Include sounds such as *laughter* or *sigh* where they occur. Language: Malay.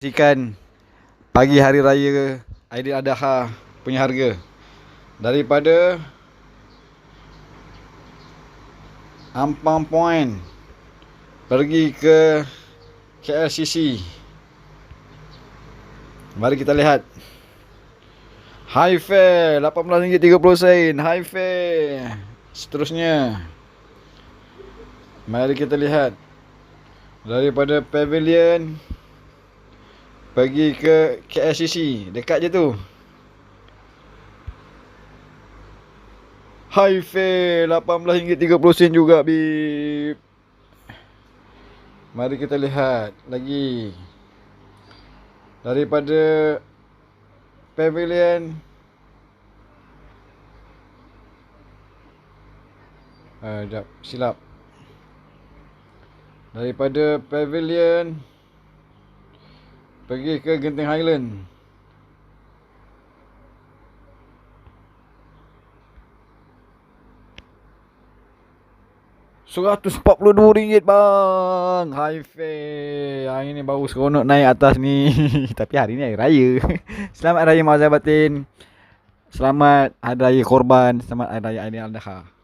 Sikan pagi hari raya Aidil Adha punya harga daripada Ampang Point pergi ke KLCC. Mari kita lihat. High fare RM18.30. High fare. Seterusnya. Mari kita lihat. Daripada Pavilion pergi ke KLCC. Dekat je tu. High fare RM18.30 juga bib. Mari kita lihat lagi. Daripada Pavilion Ah, jap, silap. Daripada Pavilion pergi ke Genting Highland. RM142 bang. High fare Hari ni baru seronok naik atas ni. *laughs* Tapi hari ni hari raya. *laughs* Selamat Raya Mazhar Batin Selamat Hari Raya Korban. Selamat Hari Raya Aidil Adha